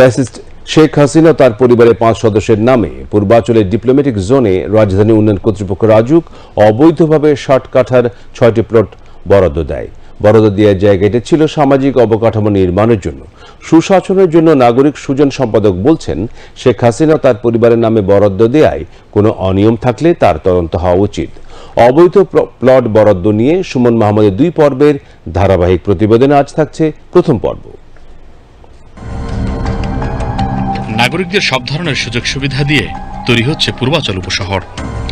Fascist Sheikh Hasina তার পরিবারের পাঁচ সদস্যের নামে পূর্বাঞ্চলের ডিপ্লোম্যাটিক জোনে রাজধানী উন্নয়ন কর্তৃপক্ষ রাজুক অবৈধভাবে ষাট কাঠার ছয়টি প্লট বরাদ্দ দেয়। বরাদ্দ দেওয়ার জায়গাটি ছিল সামাজিক অবকাঠামো নির্মাণের জন্য। সুশাসনের জন্য নাগরিক সুজন সম্পাদক বলছেন, শেখ হাসিনা তার পরিবারের নামে বরাদ্দ দেয়ায় কোনো অনিয়ম থাকলে তার তদন্ত হওয়া উচিত। অবৈধ প্ল- প্লট বরাদ্দ নিয়ে সুমন মাহমুদের দুই পর্বের ধারাবাহিক প্রতিবেদনে আজ থাকছে প্রথম পর্ব। নাগরিকদের সব ধরনের সুযোগ সুবিধা দিয়ে তৈরি হচ্ছে পূর্বাচল উপশহর।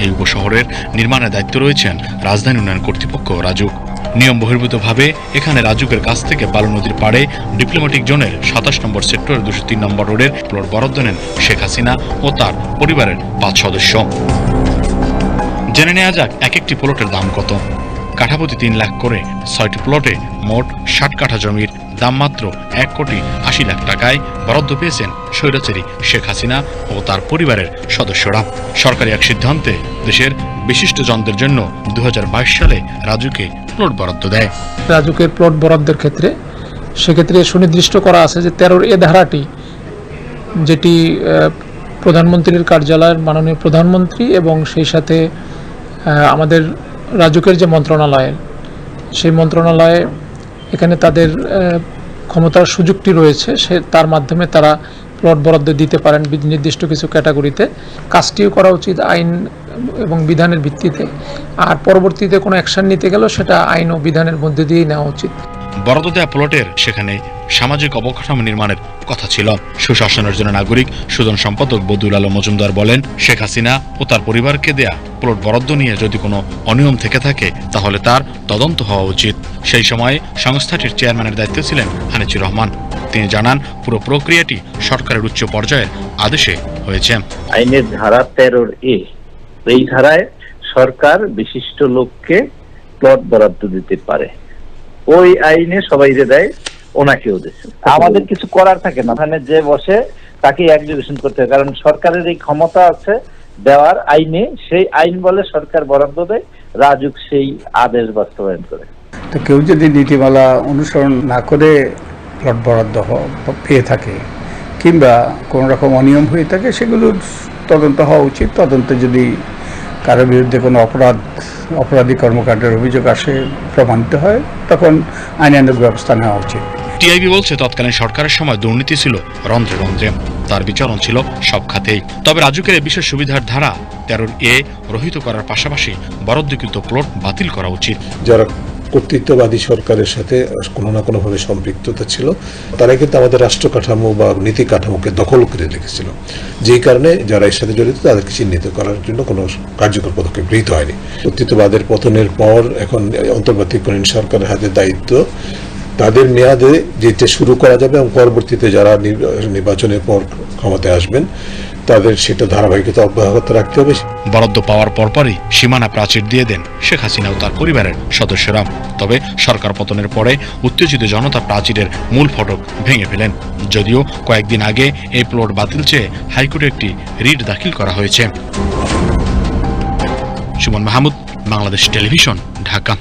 এই উপশহরের নির্মাণের দায়িত্ব রয়েছেন রাজধানী উন্নয়ন কর্তৃপক্ষ রাজুক। নিয়ম বহির্ভূতভাবে এখানে রাজুকের কাছ থেকে বালু নদীর পাড়ে ডিপ্লোম্যাটিক জোনের সাতাশ নম্বর সেক্টরের দুশো তিন নম্বর রোডের প্লট বরাদ্দ নেন শেখ হাসিনা ও তার পরিবারের পাঁচ সদস্য। জেনে নেওয়া যাক এক একটি প্লটের দাম কত। কাঠাপতি তিন লাখ করে ছয়টি প্লটে মোট ষাট কাঠা জমির দাম মাত্র এক কোটি আশি লাখ টাকায় বরাদ্দ পেয়েছেন স্বৈরাচারী শেখ হাসিনা ও তার পরিবারের সদস্যরা। সরকারি এক সিদ্ধান্তে দেশের বিশিষ্ট জনদের জন্য দু হাজার বাইশ সালে রাজুকে প্লট বরাদ্দ দেয়। রাজুকের প্লট বরাদ্দের ক্ষেত্রে সেক্ষেত্রে সুনির্দিষ্ট করা আছে যে তেরোর এ ধারাটি, যেটি প্রধানমন্ত্রীর কার্যালয়ের মাননীয় প্রধানমন্ত্রী এবং সেই সাথে আমাদের রাজুকের যে মন্ত্রণালয়ের, সেই মন্ত্রণালয়ে এখানে তাদের ক্ষমতার সুযোগটি রয়েছে, সে, তার মাধ্যমে তারা প্লট বরাদ্দ দিতে পারেন নির্দিষ্ট কিছু ক্যাটাগরিতে। কাজটিও করা উচিত আইন এবং বিধানের ভিত্তিতে। আর পরবর্তীতে কোনো অ্যাকশন নিতে গেলেও সেটা আইন ও বিধানের মধ্যে দিয়েই নেওয়া উচিত। বরাদ্দ দেওয়া প্লটের সেখানে সামাজিক অবকাঠামো নির্মাণের কথা ছিল। সুশাসনের জন্য নাগরিক, সুজন সম্পাদক বদুল আলম মজুমদার বলেন, শেখ হাসিনা ও তার পরিবারকে দেয়া প্লট বরাদ্দ নিয়ে যদি কোনো অনিয়ম থেকে থাকে তাহলে তার তদন্ত হওয়া উচিত। সেই সময় সংস্থাটির চেয়ারম্যানের দায়িত্বে ছিলেন হানিচুর রহমান। তিনি জানান পুরো প্রক্রিয়াটি সরকারের উচ্চ পর্যায়ের আদেশে হয়েছে। আইনের ধারা তেরোর এ এই ধারায় সরকার বিশিষ্ট লোককে প্লট বরাদ্দ দিতে পারে। ওই আইনে সবাই যে দেয় ওনাকেও দিচ্ছে আমাদের কিছু করার থাকে না। ওখানে যে বসে তাকে এক্সিকিউশন করতে হয়। কারণ সরকারের এই ক্ষমতা আছে দেওয়ার আইনে সেই আইন বলে সরকার বরাদ্দ দেয় রাজুক সেই আদেশ বাস্তবায়ন করে। তো কেউ যদি নীতিমালা অনুসরণ না করে প্লট বরাদ্দ পেয়ে থাকে কিংবা কোনো রকম অনিয়ম হয়ে থাকে সেগুলোর তদন্ত হওয়া উচিত। তদন্তে যদি কারও বিরুদ্ধে কোনো অপরাধ অপরাধী কর্মকাণ্ডের অভিযোগ আসে প্রমাণিত হয় তখন আইনানুগ ব্যবস্থা নেওয়া উচিত। টিআইবি বলছে তৎকালীন সরকারের সময় দুর্নীতি ছিল রন্ধ্রে রন্ধ্রে। তার বিচরণ ছিল সব খাতেই। তবে রাজুকের এই বিশেষ সুবিধার ধারা তেরোর এ রহিত করার পাশাপাশি বরাদ্দকৃত প্লট বাতিল করা উচিত। যারা কর্তৃত্ববাদী সরকারের সাথে কোনো না কোনোভাবে সম্পৃক্ততা ছিল তারা কিন্তু আমাদের রাষ্ট্র কাঠামো বা নীতি কাঠামোকে দখল করে রেখেছিল। যেই কারণে যারা এর সাথে জড়িত, তাদেরকে চিহ্নিত করার জন্য কোনো কার্যকর পদক্ষেপ গৃহীত হয়নি। কর্তৃত্ববাদের পতনের পর এখন অন্তর্বর্তীকালীন সরকারের হাতে দায়িত্ব। তাদের মেয়াদে যেটা শুরু করা যাবে এবং পরবর্তীতে যারা নির- নির্বাচনের পর ক্ষমতায় আসবেন, তাদের সেটা ধারাবাহিকতা অব্যাহত রাখতে হবে। বরাদ্দ পাওয়ার পরপরই সীমানা প্রাচীর দিয়ে দেন শেখ হাসিনা ও তার পরিবারের সদস্যরা। তবে সরকার পতনের পরে উত্তেজিত জনতা প্রাচীরের মূল ফটক ভেঙে ফেলেন। যদিও কয়েকদিন আগে এই প্লট বাতিল চেয়ে হাইকোর্টে একটি রিট দাখিল করা হয়েছে। সুমন মাহমুদ, বাংলাদেশ টেলিভিশন, ঢাকা।